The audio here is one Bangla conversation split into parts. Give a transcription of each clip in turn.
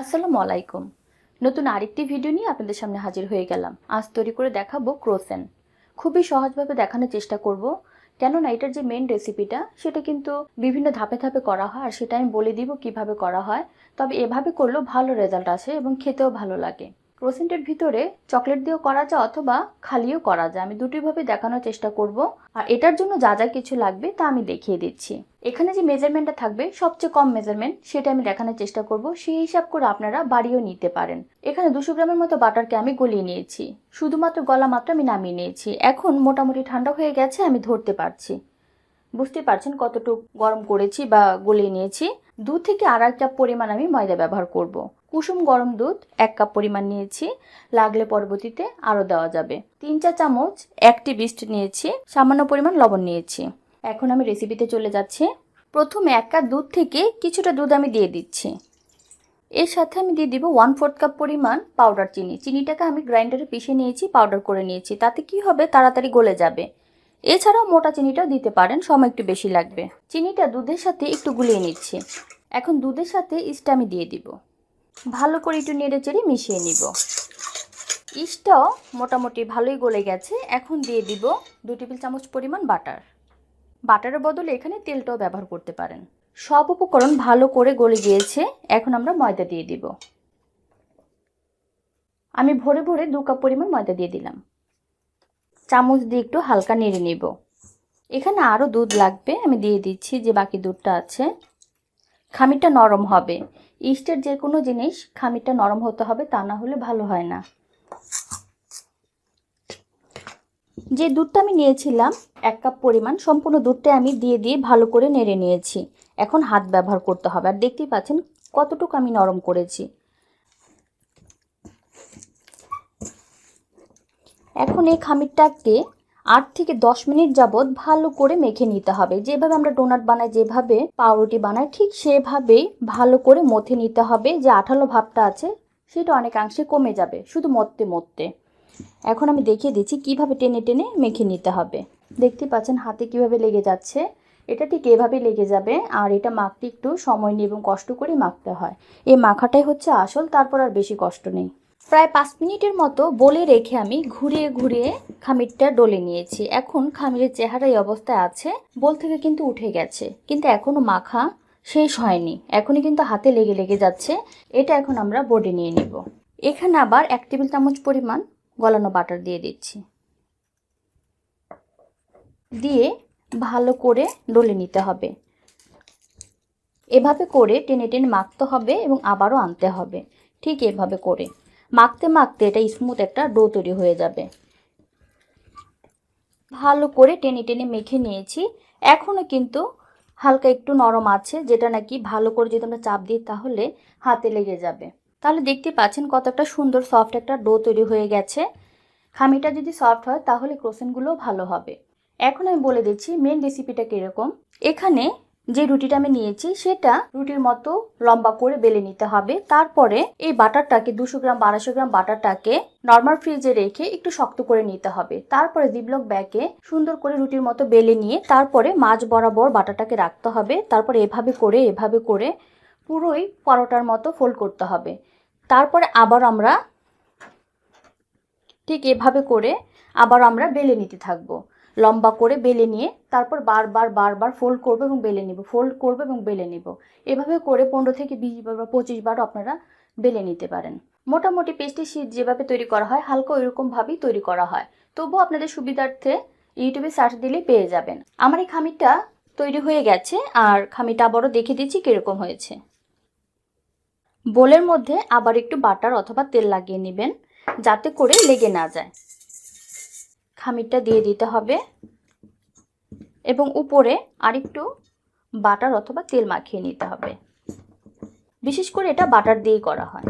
আসসালামু আলাইকুম। নতুন আরেকটি ভিডিও নিয়ে আপনাদের সামনে হাজির হয়ে গেলাম। আজ তৈরি করে দেখাবো ক্রোসেন। খুবই সহজভাবে দেখানোর চেষ্টা করব, কেননা এটার যে মেন রেসিপিটা সেটা কিন্তু বিভিন্ন ধাপে ধাপে করা হয়, আর সেটা আমি বলে দিব কীভাবে করা হয়। তবে এভাবে করলেও ভালো রেজাল্ট আসে এবং খেতেও ভালো লাগে। ক্রোসেন্টের ভিতরে চকলেট দিয়েও করা যায় অথবা খালিও করা যায়। আমি দুটোইভাবে দেখানোর চেষ্টা করব। আর এটার জন্য যা যা কিছু লাগবে তা আমি দেখিয়ে দিচ্ছি। এখানে যে মেজারমেন্টটা থাকবে, সবচেয়ে কম মেজারমেন্ট সেটা আমি দেখানোর চেষ্টা করব। সেই হিসাব করে আপনারা বাড়িও নিতে পারেন। এখানে দুশো গ্রামের মতো বাটারকে আমি গলিয়ে নিয়েছি। শুধুমাত্র গলা মাত্র আমি নামিয়ে নিয়েছি। এখন মোটামুটি ঠান্ডা হয়ে গেছে, আমি ধরতে পারছি। বুঝতে পারছেন কতটুকু গরম করেছি বা গলিয়ে নিয়েছি। দু থেকে আড়াই কাপ পরিমাণ আমি ময়দা ব্যবহার করব। কুসুম গরম দুধ এক কাপ পরিমাণ নিয়েছি। লাগলে পরবর্তীতে আরও দেওয়া যাবে। তিন চা চামচ একটি বিস্ট নিয়েছি। সামান্য পরিমাণ লবণ নিয়েছি। এখন আমি রেসিপিতে চলে যাচ্ছি। প্রথমে এক কাপ দুধ থেকে কিছুটা দুধ আমি দিয়ে দিচ্ছি। এর সাথে আমি দিয়ে দিব ওয়ান ফোর্থ কাপ পরিমাণ পাউডার চিনি। চিনিটাকে আমি গ্রাইন্ডারে পিষে নিয়েছি পাউডার করে নিয়েছি। তাতে কি হবে? তাড়াতাড়ি গলে যাবে। এছাড়াও মোটা চিনিটাও দিতে পারেন, সময় একটু বেশি লাগবে। চিনিটা দুধের সাথে একটু গুলিয়ে নিচ্ছি। এখন দুধের সাথে ইস্ট আমি দিয়ে দিব। ভালো করে একটু নেড়ে চেড়ে মিশিয়ে নিব। ইস্টটাও মোটামুটি ভালোই গলে গেছে। এখন দিয়ে দিব দু টেবিল চামচ পরিমাণ বাটার। বাটারের বদলে এখানে তেলটাও ব্যবহার করতে পারেন। সব উপকরণ ভালো করে গলে গিয়েছে। এখন আমরা ময়দা দিয়ে দিব। আমি ভরে ভরে দু কাপ পরিমাণ ময়দা দিয়ে দিলাম। চামচ দিয়ে একটু হালকা নেড়ে নিব। এখানে আরও দুধ লাগবে। আমি দিয়ে দিচ্ছি যে বাকি দুধটা আছে। খামিরটা নরম হবে। ইস্টের যে কোনো জিনিস খামিরটা নরম হতে হবে, তা না হলে ভালো হয় না। যে দুধটা আমি নিয়েছিলাম, এক কাপ পরিমাণ, সম্পূর্ণ দুধটা আমি দিয়ে দিয়ে ভালো করে নেড়ে নিয়েছি। এখন হাত ব্যবহার করতে হবে। আর দেখতেই পাচ্ছেন কতটুকু আমি নরম করেছি। এখন এই খামিরটাকে আট থেকে দশ মিনিট যাবৎ ভালো করে মেখে নিতে হবে। যেভাবে আমরা ডোনাট বানাই, যেভাবে পাউরুটি বানাই, ঠিক সেভাবেই ভালো করে মথে নিতে হবে। যে আঠালো ভাবটা আছে, সেটা অনেকাংশে কমে যাবে, শুধু মরতে মরতে এখন আমি দেখিয়ে দিচ্ছি কীভাবে টেনে টেনে মেখে নিতে হবে। দেখতে পাচ্ছেন হাতে কীভাবে লেগে যাচ্ছে। এটা ঠিক এভাবে লেগে যাবে, আর এটা মাখতে একটু সময় নিয়ে এবং কষ্ট করে মাখতে হয়। এই মাখাটাই হচ্ছে আসল, তারপর আর বেশি কষ্ট নেই। প্রায় পাঁচ মিনিটের মতো বলে রেখে আমি ঘুরিয়ে ঘুরিয়ে খামিরটা ডলে নিয়েছি। এখন খামিরের চেহারা এই অবস্থায় আছে, বল থেকে কিন্তু উঠে গেছে। কিন্তু এখনও মাখা শেষ হয়নি। এখনই কিন্তু হাতে লেগে লেগে যাচ্ছে। এটা এখন আমরা বোর্ডে নিয়ে নিব। এখানে আবার এক টেবিল চামচ পরিমাণ গলানো বাটার দিয়ে দিচ্ছি। দিয়ে ভালো করে ডলে নিতে হবে। এভাবে করে টেনে টেনে মাখতে হবে এবং আবারও আনতে হবে। ঠিক এভাবে করে। মাখতে মাখতে এটা স্মুথ একটা ডো তৈরি হয়ে যাবে। ভালো করে টেনে টেনে মেখে নিয়েছি। এখনও কিন্তু হালকা একটু নরম আছে, যেটা নাকি ভালো করে যদি আমরা চাপ দিই তাহলে হাতে লেগে যাবে। তাহলে দেখতে পাচ্ছেন কত একটা সুন্দর সফট একটা ডো তৈরি হয়ে গেছে। খামিটা যদি সফট হয় তাহলে ক্রোসেনগুলোও ভালো হবে। এখন আমি বলে দিচ্ছি মেন রেসিপিটা কীরকম? এখানে যে রুটিটা আমি নিয়েছি সেটা রুটির মতো লম্বা করে বেলে নিতে হবে। তারপরে এই বাটারটাকে দুশো গ্রাম বারোশো গ্রাম বাটারটাকে নর্মাল ফ্রিজে রেখে একটু শক্ত করে নিতে হবে। তারপরে জিবলক ব্যাগে সুন্দর করে রুটির মতো বেলে নিয়ে তারপরে মাছ বরাবর বাটারটাকে রাখতে হবে। তারপরে এভাবে করে এভাবে করে পুরোই পরোটার মতো ফোল্ড করতে হবে। তারপরে আবার আমরা ঠিক এভাবে করে আবার আমরা বেলে নিতে থাকব। লম্বা করে বেলে নিয়ে তারপর বারবার বারবার ফোল্ড করব এবং বেলে নিব ফোল্ড করব এবং বেলে নিব। এভাবে করে পনেরো থেকে বিশ বার বা পঁচিশ বারও আপনারা বেলে নিতে পারেন। মোটামুটি পেস্টি শীত যেভাবে তৈরি করা হয়, হালকা ওইরকমভাবেই তৈরি করা হয়। তবুও আপনাদের সুবিধার্থে ইউটিউবে সার্চ দিলেই পেয়ে যাবেন। আমার এই খামিরটা তৈরি হয়ে গেছে, আর খামিটা আবারও দেখে দিচ্ছি কীরকম হয়েছে। বোলের মধ্যে আবার একটু বাটার অথবা তেল লাগিয়ে নেবেন, যাতে করে লেগে না যায়। খামিরটা দিয়ে দিতে হবে। এবং উপরে আরেকটু বাটার অথবা তেল মাখিয়ে নিতে হবে। বিশেষ করে এটা বাটার দিয়েই করা হয়।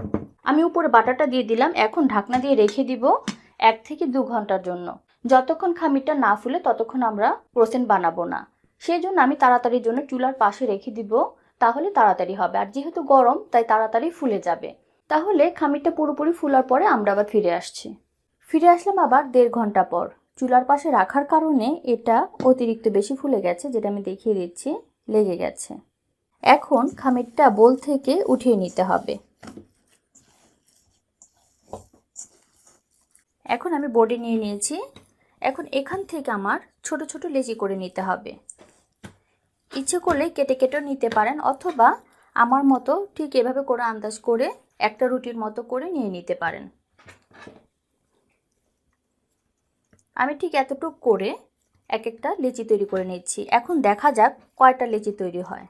আমি উপরে বাটারটা দিয়ে দিলাম। এখন ঢাকনা দিয়ে রেখে দিব এক থেকে দু ঘণ্টার জন্য। যতক্ষণ খামিরটা না ফুলে ততক্ষণ আমরা ক্রোসেন বানাবো না। সেই জন্য আমি তাড়াতাড়ির জন্য চুলার পাশে রেখে দিব, তাহলে তাড়াতাড়ি হবে। আর যেহেতু গরম, তাই তাড়াতাড়ি ফুলে যাবে। তাহলে খামিরটা পুরোপুরি ফুলার পরে আমরা আবার ফিরে আসছি। ফিরে আসলাম আবার দেড় ঘণ্টা পর। চুলার পাশে রাখার কারণে এটা অতিরিক্ত বেশি ফুলে গেছে, যেটা আমি দেখিয়ে দিচ্ছি, লেগে গেছে। এখন খামিরটা বোল থেকে উঠিয়ে নিতে হবে। এখন আমি বোর্ডে নিয়ে নিয়েছি। এখন এখান থেকে আমার ছোট ছোট লেজি করে নিতে হবে। ইচ্ছে করলে কেটে কেটেও নিতে পারেন, অথবা আমার মতো ঠিক এভাবে করে আন্দাজ করে একটা রুটির মতো করে নিয়ে নিতে পারেন। আমি ঠিক এতটুক করে এক একটা লেচি তৈরি করে নিচ্ছি এখন দেখা যাক কয়টা লেচি তৈরি হয়।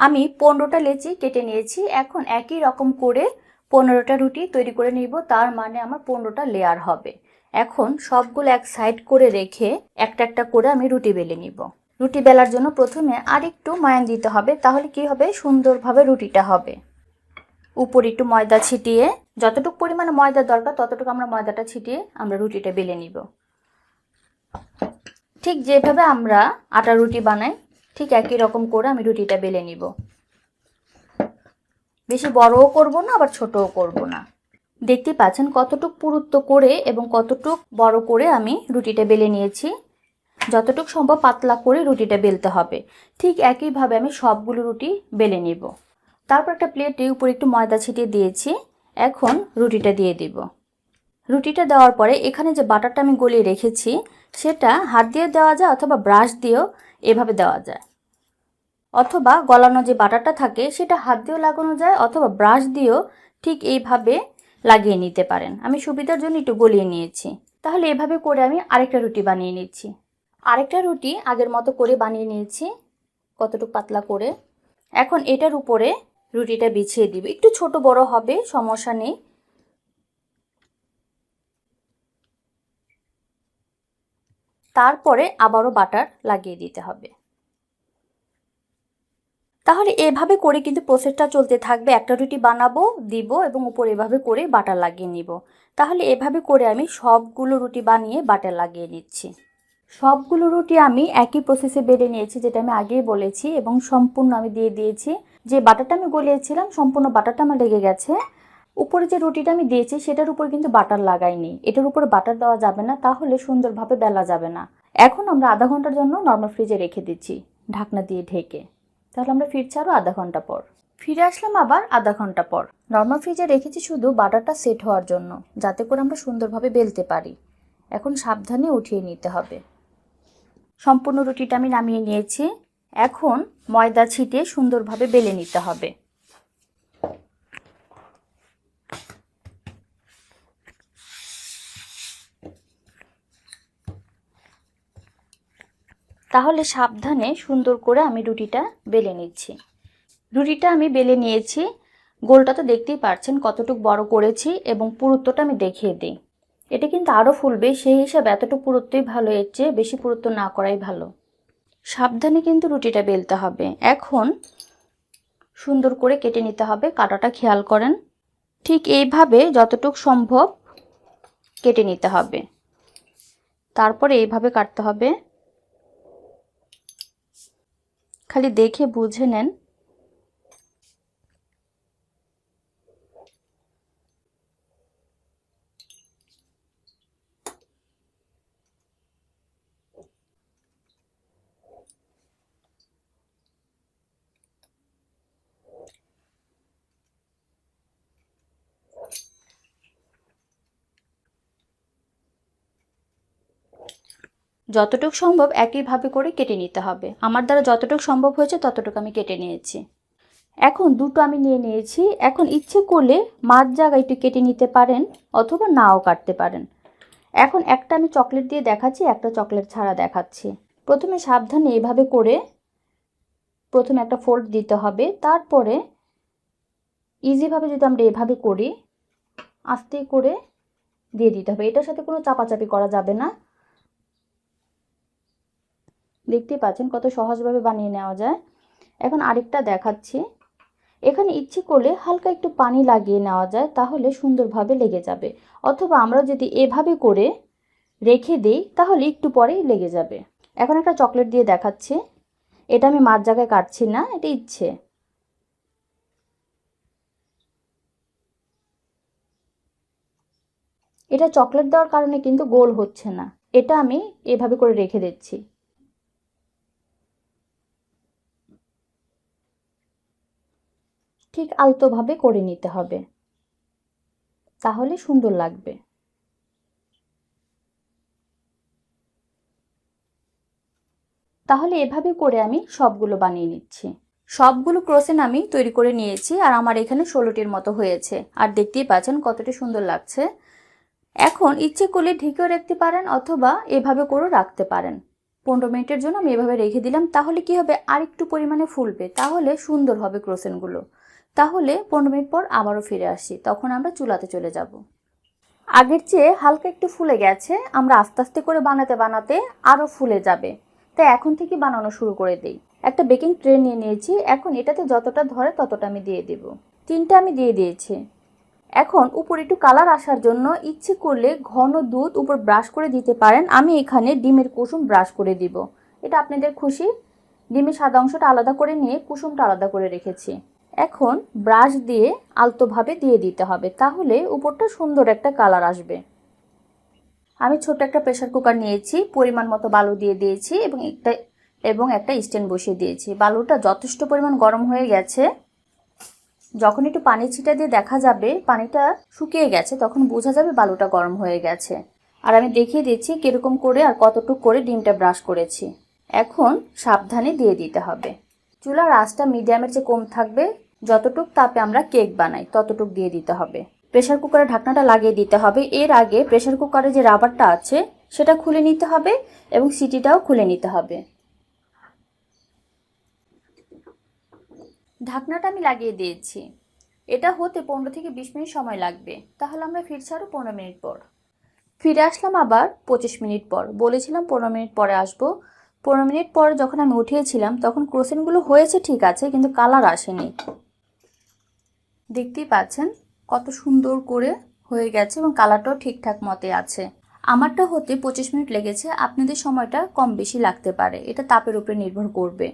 আমি পনেরোটা লেচি কেটে নিয়েছি। এখন একই রকম করে পনেরোটা রুটি তৈরি করে নিব। তার মানে আমার পনেরোটা লেয়ার হবে। এখন সবগুলো এক সাইড করে রেখে একটা একটা করে আমি রুটি বেলে নিব। রুটি বেলার জন্য প্রথমে আরেকটু ময়ান দিতে হবে। তাহলে কি হবে? সুন্দরভাবে রুটিটা হবে। উপর একটু ময়দা ছিটিয়ে, যতটুকু পরিমাণে ময়দা দরকার, ততটুকু আমরা ময়দাটা ছিটিয়ে আমরা রুটিটা বেলে নিব। ঠিক যেভাবে আমরা আটা রুটি বানাই, ঠিক একই রকম করে আমি রুটিটা বেলে নিব। বেশি বড়ও করব না, আবার ছোটও করব না। দেখতে পাচ্ছেন কতটুক পুরুত্ব করে এবং কতটুক বড় করে আমি রুটিটা বেলে নিয়েছি। যতটুক সম্ভব পাতলা করে রুটিটা বেলতে হবে। ঠিক একইভাবে আমি সবগুলো রুটি বেলে নিব। তারপর একটা প্লেটে উপরে একটু ময়দা ছিটিয়ে দিয়েছি। এখন রুটিটা দিয়ে দিব। রুটিটা দেওয়ার পরে এখানে যে বাটারটা আমি গলিয়ে রেখেছি, সেটা হাত দিয়ে দেওয়া যায় অথবা ব্রাশ দিয়েও এভাবে দেওয়া যায়। অথবা গলানো যে বাটারটা থাকে, সেটা হাত দিয়েও লাগানো যায় অথবা ব্রাশ দিয়েও ঠিক এইভাবে লাগিয়ে নিতে পারেন। আমি সুবিধার জন্য একটু গলিয়ে নিয়েছি। তাহলে এভাবে করে আমি আরেকটা রুটি বানিয়ে নিচ্ছি। আরেকটা রুটি আগের মতো করে বানিয়ে নিয়েছি, কতটুকু পাতলা করে। এখন এটার উপরে রুটিটা বিছিয়ে দিব। একটু ছোট বড় হবে, সমস্যা নেই। তারপরে আবারও বাটার লাগিয়ে দিতে হবে। তাহলে এভাবে করে কিন্তু প্রসেসটা চলতে থাকবে। একটা রুটি বানাবো, দিব এবং উপরে এভাবে করে বাটার লাগিয়ে নিব। তাহলে এভাবে করে আমি সবগুলো রুটি বানিয়ে বাটার লাগিয়ে নিচ্ছি। সবগুলো রুটি আমি একই প্রসেসে বেড়ে নিয়েছি, যেটা আমি আগেই বলেছি এবং সম্পূর্ণ আমি দিয়ে দিয়েছি। যে বাটারটা আমি গলিয়েছিলাম, সম্পূর্ণ বাটারটা আমার লেগে গেছে। উপরে যে রুটিটা আমি দিয়েছি, সেটার উপর কিন্তু বাটার লাগাইনি। এটার উপরে বাটার দেওয়া যাবে না, তাহলে সুন্দরভাবে বেলা যাবে না। এখন আমরা আধা ঘণ্টার জন্য নর্মাল ফ্রিজে রেখে দিচ্ছি, ঢাকনা দিয়ে ঢেকে। তাহলে আমরা ফিরছি আরও আধা ঘণ্টা পর। ফিরে আসলাম আবার আধা ঘণ্টা পর। নর্মাল ফ্রিজে রেখেছি শুধু বাটারটা সেট হওয়ার জন্য, যাতে করে আমরা সুন্দরভাবে বেলতে পারি। এখন সাবধানে উঠিয়ে নিতে হবে। সম্পূর্ণ রুটিটা আমি নামিয়ে নিয়েছি। এখন ময়দা ছিটিয়ে সুন্দরভাবে বেলে নিতে হবে। তাহলে সাবধানে সুন্দর করে আমি রুটিটা বেলে নিচ্ছি। রুটিটা আমি বেলে নিয়েছি। গোলটা তো দেখতেই পাচ্ছেন কতটুকু বড় করেছি এবং পুরুত্বটা আমি দেখিয়ে দিই। এটা কিন্তু আরও ফুলবে, সেই হিসাবে এতটুকু পুরুত্বই ভালো, এর চেয়ে বেশি পুরুত্ব না করাই ভালো। সাবধানে কিন্তু রুটিটা বেলতে হবে। এখন সুন্দর করে কেটে নিতে হবে, কাটাটা খেয়াল করেন। ঠিক এইভাবে যতটুক সম্ভব কেটে নিতে হবে। তারপরে এইভাবে কাটতে হবে। খালি দেখে বুঝে নেন যতটুকু সম্ভব একইভাবে করে কেটে নিতে হবে। আমার দ্বারা যতটুকু সম্ভব হয়েছে ততটুকু আমি কেটে নিয়েছি। এখন দুটো আমি নিয়ে নিয়েছি। এখন ইচ্ছে করলে মাছ জায়গায় একটু কেটে নিতে পারেন অথবা নাও কাটতে পারেন। এখন একটা আমি চকলেট দিয়ে দেখাচ্ছি, একটা চকলেট ছাড়া দেখাচ্ছি। প্রথমে সাবধানে এভাবে করে প্রথমে একটা ফোল্ড দিতে হবে। তারপরে ইজিভাবে যদি আমরা এভাবে করি, আস্তে করে দিয়ে দিতে হবে। এটার সাথে কোনো চাপাচাপি করা যাবে না। দেখতেই পাচ্ছেন কত সহজভাবে বানিয়ে নেওয়া যায়। এখন আরেকটা দেখাচ্ছি। এখানে ইচ্ছে করলে হালকা একটু পানি লাগিয়ে নেওয়া যায়, তাহলে সুন্দরভাবে লেগে যাবে। অথবা আমরা যদি এভাবে করে রেখে দিই, তাহলে একটু পরেই লেগে যাবে। এখন একটা চকলেট দিয়ে দেখাচ্ছি। এটা আমি মাছ জায়গায় কাটছি না, এটা ইচ্ছে। এটা চকলেট দেওয়ার কারণে কিন্তু গোল হচ্ছে না। এটা আমি এভাবে করে রেখে দিচ্ছি। ঠিক আলতোভাবে করে নিতে হবে। তাহলে সুন্দর লাগবে। তাহলে এভাবে করে আমি সবগুলো বানিয়ে নিচ্ছি। সবগুলো ক্রোসেন আমি তৈরি করে নিয়েছি আর আমার এখানে ষোলোটির মতো হয়েছে। আর দেখতেই পাচ্ছেন কতটা সুন্দর লাগছে। এখন ইচ্ছে করলে ঢেকেও রাখতে পারেন অথবা এভাবে করেও রাখতে পারেন। পনেরো মিনিটের জন্য আমি এভাবে রেখে দিলাম। তাহলে কি হবে? আরেকটু পরিমাণে ফুলবে। তাহলে সুন্দর হবে ক্রোসেনগুলো। তাহলে পনেরো মিনিট পর আবারও ফিরে আসি, তখন আমরা চুলাতে চলে যাব। আগের চেয়ে হালকা একটু ফুলে গেছে, আমরা আস্তে আস্তে করে বানাতে বানাতে আরও ফুলে যাবে। তাই এখন থেকে বানানো শুরু করে দেই। একটা বেকিং ট্রে নিয়ে নিয়েছি, এখন এটাতে যতটা ধরে ততটা আমি দিয়ে দেব। তিনটা আমি দিয়ে দিয়েছি। এখন উপর একটু কালার আসার জন্য ইচ্ছে করলে ঘন দুধ উপর ব্রাশ করে দিতে পারেন। আমি এখানে ডিমের কুসুম ব্রাশ করে দিব। এটা আপনাদের খুশি? ডিমের সাদা অংশটা আলাদা করে নিয়ে কুসুমটা আলাদা করে রেখেছি। এখন ব্রাশ দিয়ে আলতোভাবে দিয়ে দিতে হবে। তাহলে উপরটা সুন্দর একটা কালার আসবে। আমি ছোট একটা প্রেশার কুকার নিয়েছি, পরিমাণ মতো বালু দিয়ে দিয়েছি এবং একটা এবং একটা স্ট্যান্ড বসিয়ে দিয়েছি। বালুটা যথেষ্ট পরিমাণ গরম হয়ে গেছে। যখন একটু পানি ছিটা দিয়ে দেখা যাবে, পানিটা শুকিয়ে গেছে, তখন বোঝা যাবে বালুটা গরম হয়ে গেছে। আর আমি দেখিয়ে দিচ্ছি কীরকম করে আর কতটুক করে ডিমটা ব্রাশ করেছি। এখন সাবধানে দিয়ে দিতে হবে। চুলার আঁচটা মিডিয়ামের চেয়ে কম থাকবে। যতটুক তাপে আমরা কেক বানাই, ততটুক দিয়ে দিতে হবে। প্রেশার কুকারের ঢাকনাটা লাগিয়ে দিতে হবে। এর আগে প্রেশার কুকারে যে রাবারটা আছে, সেটা খুলে নিতে হবে এবং সিটিটাও খুলে নিতে হবে। ঢাকনাটা আমি লাগিয়ে দিয়েছি। এটা হতে পনেরো থেকে বিশ মিনিট সময় লাগবে। তাহলে আমরা ফিরছি আরও পনেরো মিনিট পর। ফিরে আসলাম আবার পঁচিশ মিনিট পর। বলেছিলাম পনেরো মিনিট পরে আসব। পনেরো মিনিট পর যখন আমি উঠিয়েছিলাম, তখন ক্রোসেনগুলো হয়েছে ঠিক আছে, কিন্তু কালার আসেনি। দেখতেই পাচ্ছেন কত সুন্দর করে হয়ে গেছে এবং কালারটাও ঠিকঠাক মতে আছে। আমারটা হতে পঁচিশ মিনিট লেগেছে, আপনাদের সময়টা কম বেশি লাগতে পারে, এটা তাপের উপরে নির্ভর করবে।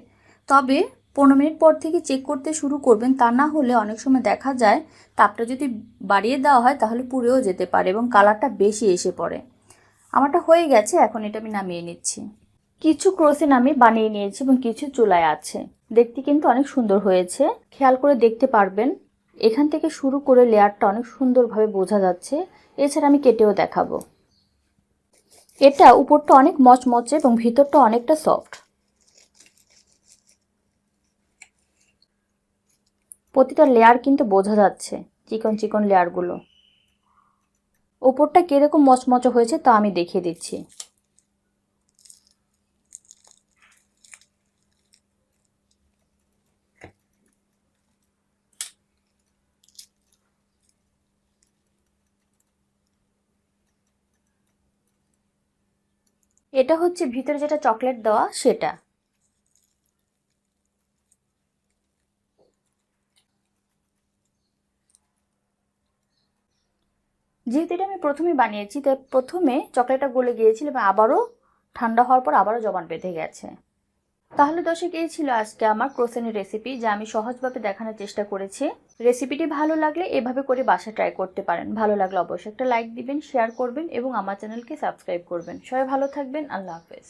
তবে পনেরো মিনিট পর থেকে চেক করতে শুরু করবেন, তা না হলে অনেক সময় দেখা যায় তাপটা যদি বাড়িয়ে দেওয়া হয় তাহলে পুড়েও যেতে পারে এবং কালারটা বেশি এসে পড়ে। আমারটা হয়ে গেছে, এখন এটা আমি নামিয়ে নিচ্ছি। কিছু ক্রোসেন আমি বানিয়ে নিয়েছি এবং কিছু চুলায় আছে। দেখতে কিন্তু অনেক সুন্দর হয়েছে, খেয়াল করে দেখতে পারবেন। এখান থেকে শুরু করে লেয়ারটা অনেক সুন্দরভাবে বোঝা যাচ্ছে। এছাড়া আমি কেটেও দেখাবো। এটা উপরটা অনেক মচমচে এবং ভিতরটা অনেকটা সফট। প্রতিটা লেয়ার কিন্তু বোঝা যাচ্ছে, চিকন চিকন লেয়ারগুলো। ওপরটা কীরকম মচমচে হয়েছে তা আমি দেখিয়ে দিচ্ছি। এটা হচ্ছে ভিতরে যেটা চকলেট দেওয়া, সেটা। যেহেতু এটা আমি প্রথমে বানিয়েছি, তাই প্রথমে চকলেটটা গলে গিয়েছিল এবং আবারও ঠান্ডা হওয়ার পর আবারও জবান বেঁধে গেছে। তাহলে দর্শক, এই ছিল আজকে আমার ক্রোসেনের রেসিপি যা আমি সহজভাবে দেখানোর চেষ্টা করেছি। রেসিপিটি ভালো লাগলে এভাবে করে বাসা ট্রাই করতে পারেন। ভালো লাগলে অবশ্যই একটা লাইক দিবেন শেয়ার করবেন এবং আমার চ্যানেলকে সাবস্ক্রাইব করবেন। সবাই ভালো থাকবেন, আল্লাহ হাফেজ।